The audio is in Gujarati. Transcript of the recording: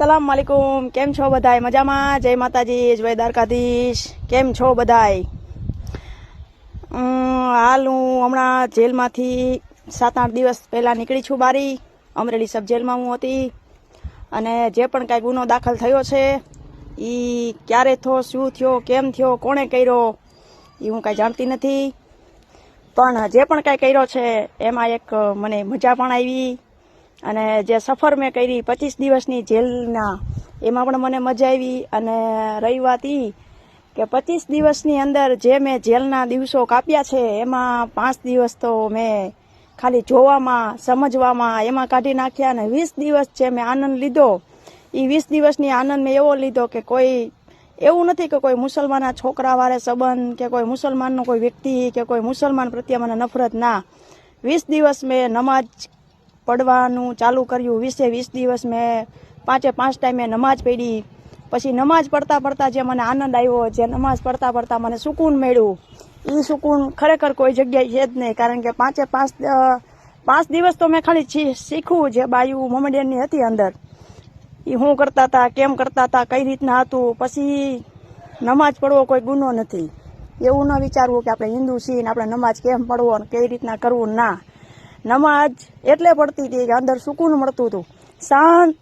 સલામ વાલેકુમ કેમ છો બધાય? મજામાં? જય માતાજી, જય દ્વારકાધીશ. કેમ છો બધાય? હાલ હું હમણાં જેલમાંથી સાત આઠ દિવસ પહેલાં નીકળી છું બારી. અમરેલી સબ જેલમાં હું હતી. અને જે પણ કાંઈ ગુનો દાખલ થયો છે એ ક્યારે થયો, શું થયો, કેમ થયો, કોણે કર્યો એ હું કાંઈ જાણતી નથી. પણ જે પણ કાંઈ કર્યો છે, એમાં એક મને મજા પણ આવી. અને જે સફર મેં કરી પચીસ દિવસની જેલના, એમાં પણ મને મજા આવી અને રહી વાત ઈ કે પચીસ દિવસની અંદર જે મેં જેલના દિવસો કાપ્યા છે, એમાં પાંચ દિવસ તો મેં ખાલી જોવામાં, સમજવામાં, એમાં કાઢી નાખ્યા અને વીસ દિવસ જે મેં આનંદ લીધો એ વીસ દિવસની આનંદ મેં એવો લીધો કે કોઈ, એવું નથી કે કોઈ મુસલમાનના છોકરા વાળે સંબંધ કે કોઈ મુસલમાનનો કોઈ વ્યક્તિ કે કોઈ મુસલમાન પ્રત્યે મને નફરત ના. વીસ દિવસ મેં નમાજ પડવાનું ચાલુ કર્યું. વીસે વીસ દિવસ મેં પાંચે પાંચ ટાઈમે નમાજ પડી પછી નમાજ પડતા પડતા જે મને આનંદ આવ્યો, જે નમાજ પડતા પડતા મને સુકૂન મળ્યું. એ સુકૂન ખરેખર કોઈ જગ્યાએ છે જ નહીં. કારણ કે પાંચે પાંચ પાંચ દિવસ તો મેં ખાલી શીખવું જે બાયુ મોમેડિયનની હતી અંદર. એ શું કરતા હતા કેમ કરતા હતા કઈ રીતના હતું. પછી નમાજ પડવો કોઈ ગુનો નથી. એવું ન વિચારવું કે આપણે હિન્દુ છીએ ને આપણે નમાજ કેમ પડવો અને કઈ રીતના કરવું ના. નમાજ એટલે પડતી હતી કે અંદર સુકૂન મળતું હતું. શાંત